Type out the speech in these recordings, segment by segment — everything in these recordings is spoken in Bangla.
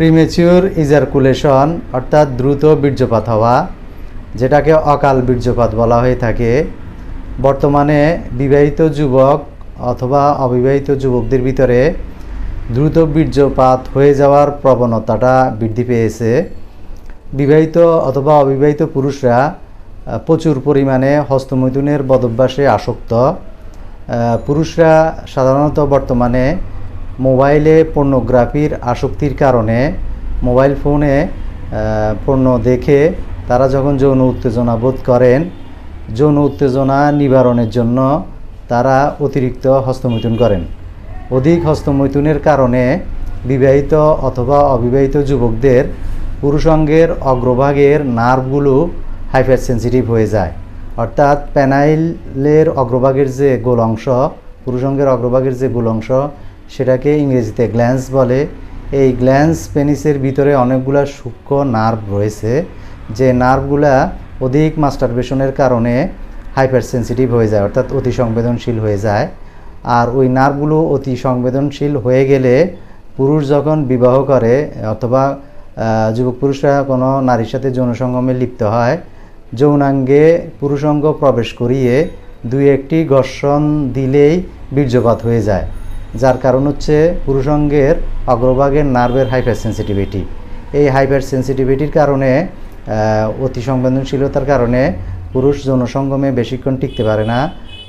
প্রিমেচিউর ইজারকুলেশন অর্থাৎ দ্রুত বীর্যপাত হওয়া, যেটাকে অকাল বীর্যপাত বলা হয়ে থাকে। বর্তমানে বিবাহিত যুবক অথবা অবিবাহিত যুবকদের ভিতরে দ্রুত বীর্যপাত হয়ে যাওয়ার প্রবণতাটা বৃদ্ধি পেয়েছে। বিবাহিত অথবা অবিবাহিত পুরুষরা প্রচুর পরিমাণে হস্তমৈথুনের বদভ্যাসে আসক্ত। পুরুষরা সাধারণত বর্তমানে মোবাইলে পর্নোগ্রাফির আসক্তির কারণে মোবাইল ফোনে পণ্য দেখে তারা যখন যৌন উত্তেজনা বোধ করেন, যৌন উত্তেজনা নিবারণের জন্য তারা অতিরিক্ত হস্তমৈথুন করেন। অধিক হস্তমৈথুনের কারণে বিবাহিত অথবা অবিবাহিত যুবকদের পুরুষাঙ্গের অগ্রভাগের নার্ভগুলো হাইপার সেন্সিটিভ হয়ে যায়। অর্থাৎ প্যানাইলের অগ্রভাগের যে গোল অংশ পুরুষাঙ্গের অগ্রভাগের যে গোল অংশ সেটাকে ইংরেজিতে গ্ল্যান্স বলে। এই গ্ল্যান্স পেনিসের ভিতরে অনেকগুলা সূক্ষ্ম নার্ভ রয়েছে, যে নার্ভগুলা অধিক মাস্টারবেশনের কারণে হাইপার সেন্সিটিভ হয়ে যায়, অর্থাৎ অতি সংবেদনশীল হয়ে যায়। আর ওই নার্ভগুলো অতি সংবেদনশীল হয়ে গেলে পুরুষ যখন বিবাহ করে, অথবা যুবক পুরুষরা কোনো নারীর সাথে যৌন সঙ্গমে লিপ্ত হয়, যৌনাঙ্গে পুরুষাঙ্গ প্রবেশ করিয়ে দুই একটি ঘর্ষণ দিলেই বীর্যপাত হয়ে যায়। যার কারণ হচ্ছে পুরুষাঙ্গের অগ্রভাগের নার্ভের হাইপার সেন্সিটিভিটি এই হাইপার সেন্সিটিভিটির কারণে অতি সংবেদনশীলতার কারণে পুরুষ যৌন সঙ্গমে বেশিক্ষণ টিকতে পারে না,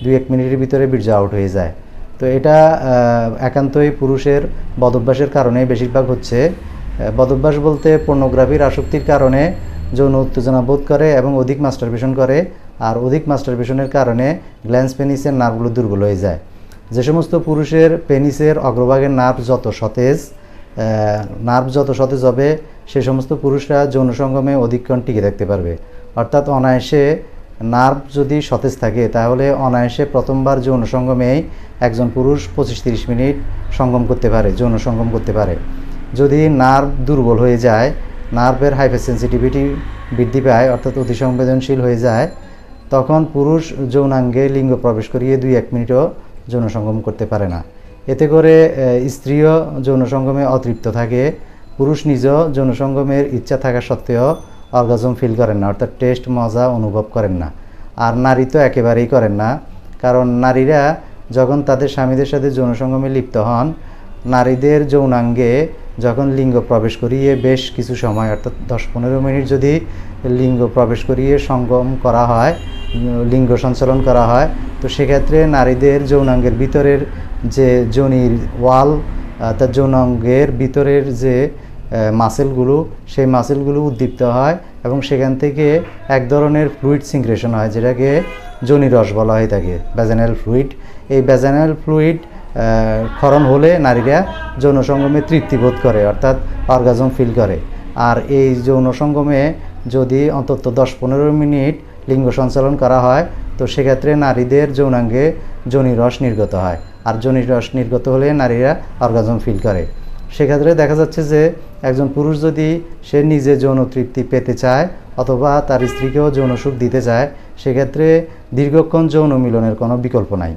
দুই এক মিনিটের ভিতরে বীর্য আউট হয়ে যায়। তো এটা একান্তই পুরুষের বদভ্যাসের কারণে বেশিরভাগ হচ্ছে। বদভ্যাস বলতে পর্নোগ্রাফির আসক্তির কারণে যৌন উত্তেজনা বোধ করে এবং অধিক মাস্টারবেশন করে, আর অধিক মাস্টারবেশনের কারণে গ্ল্যান্স পেনিসের নার্ভগুলো দুর্বল হয়ে যায়। যে সমস্ত পুরুষের পেনিসের অগ্রভাগের নার্ভ যত সতেজ নার্ভ যত সতেজ হবে, সে সমস্ত পুরুষরা যৌন সঙ্গমে অধিকক্ষণ টিকে থাকতে পারবে। অর্থাৎ অনায়াসে নার্ভ যদি সতেজ থাকে, তাহলে অনায়াসে প্রথমবার যৌন সঙ্গমেই একজন পুরুষ পঁচিশ তিরিশ মিনিট সঙ্গম করতে পারে যৌন সঙ্গম করতে পারে। যদি নার্ভ দুর্বল হয়ে যায়, নার্ভের হাইপার সেন্সিটিভিটি বৃদ্ধি পায়, অর্থাৎ অতি সংবেদনশীল হয়ে যায়, তখন পুরুষ যৌনাঙ্গে লিঙ্গ প্রবেশ করিয়ে দুই এক মিনিটও যৌন সঙ্গম করতে পারে না। এতে করে স্ত্রীও যৌন সঙ্গমে অতৃপ্ত থাকে, পুরুষ নিজেও যৌন সঙ্গমের ইচ্ছা থাকা সত্ত্বেও অর্গাজম ফিল করেন না, অর্থাৎ টেস্ট, মজা অনুভব করেন না। আর নারী তো একেবারেই করেন না, কারণ নারীরা যখন তাদের স্বামীদের সাথে যৌন সঙ্গমে লিপ্ত হন, নারীদের যৌনাঙ্গে যখন লিঙ্গ প্রবেশ করিয়ে বেশ কিছু সময়, অর্থাৎ দশ পনেরো মিনিট যদি লিঙ্গ প্রবেশ করিয়ে সঙ্গম করা হয়, লিঙ্গ সঞ্চালন করা হয়, তো সেক্ষেত্রে নারীদের যৌনাঙ্গের ভিতরের যে যোনির ওয়াল, অর্থাৎ যৌনাঙ্গের ভিতরের যে মাসেলগুলো সেই মাসেলগুলো উদ্দীপ্ত হয় এবং সেখান থেকে এক ধরনের ফ্লুইড সিংক্রেশন হয়, যেটাকে যোনি রস বলা হয়ে থাকে ব্যাজানাল ফ্লুইড এই ব্যাজানাল ফ্লুইড ক্ষরণ হলে নারীরা যৌন সঙ্গমে তৃপ্তি বোধ করে, অর্থাৎ অর্গাজম ফিল করে। আর এই যৌন সঙ্গমে যদি অন্তত দশ পনেরো মিনিট লিঙ্গ সঞ্চালন করা হয়, তো সেক্ষেত্রে নারীদের যৌনাঙ্গে যোনি রস নির্গত হয়। আর রস নির্গত হলে নারীরা অর্গাজম ফিল করে। সেক্ষেত্রে দেখা যাচ্ছে যে একজন পুরুষ যদি সে নিজে যৌন তৃপ্তি পেতে চায় অথবা তার স্ত্রীকেও যৌন সুখ দিতে চায়, সেক্ষেত্রে দীর্ঘক্ষণ যৌন মিলনের কোনো বিকল্প নাই।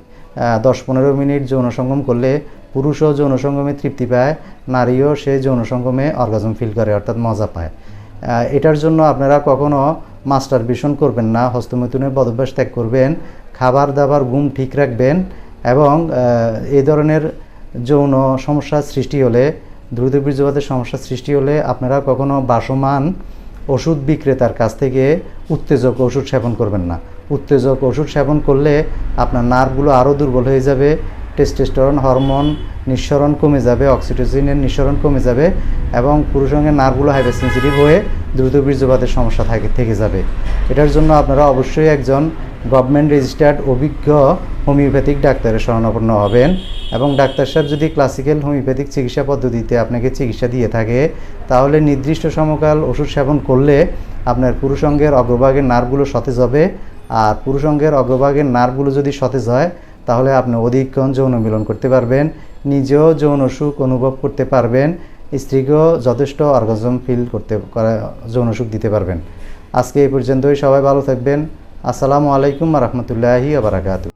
দশ পনেরো মিনিট যৌন সঙ্গম করলে পুরুষও যৌন সঙ্গমে তৃপ্তি পায় নারীও সে যৌন সঙ্গমে অর্গাজম ফিল করে, অর্থাৎ মজা পায়। এটার জন্য আপনারা কখনো মাস্টার ভিশন করবেন না হস্তমৈথুনের বদভ্যাস ত্যাগ করবেন, খাবার দাবার ঘুম ঠিক রাখবেন এবং এই ধরনের যৌন সমস্যার সৃষ্টি হলে, দ্রুত বীর্যপাতের সমস্যার সৃষ্টি হলে আপনারা কখনো বাসমান ওষুধ বিক্রেতার কাছ থেকে উত্তেজক ওষুধ সেবন করবেন না। উত্তেজক ওষুধ সেবন করলে আপনার নার্ভগুলো আরও দুর্বল হয়ে যাবে টেস্টোস্টেরন হরমোন নিঃসরণ কমে যাবে অক্সিটোসিনের নিঃসরণ কমে যাবে এবং পুরুষঙ্গের নার্ভগুলো হাইপার সেন্সিটিভ হয়ে দ্রুত বীর্যপাতের সমস্যা থাকে, থেকে যাবে। এটার জন্য আপনারা অবশ্যই একজন গভর্নমেন্ট রেজিস্টার্ড অভিজ্ঞ হোমিওপ্যাথিক ডাক্তারের শরণাপন্ন হবেন এবং ডাক্তার সাহেব যদি ক্লাসিক্যাল হোমিওপ্যাথিক চিকিৎসা পদ্ধতিতে আপনাকে চিকিৎসা দিয়ে থাকে, তাহলে নির্দিষ্ট সমকাল ওষুধ সেবন করলে আপনার পুরুষঙ্গের অগ্রভাগের নার্ভগুলো সতেজ হবে আর পুরুষ অঙ্গের অগ্রভাগের নার্ভগুলো যদি সতেজ হয়, তাহলে আপনি অধিকক্ষণ যৌন মিলন করতে পারবেন, নিজেও যৌন সুখ অনুভব করতে পারবেন, স্ত্রীকেও যথেষ্ট অর্গাজম ফিল করতে করা, যৌন সুখ দিতে পারবেন। আজকে এই পর্যন্তই, সবাই ভালো থাকবেন। আসসালামু আলাইকুম রহমতুল্লাহি আবরাকাতু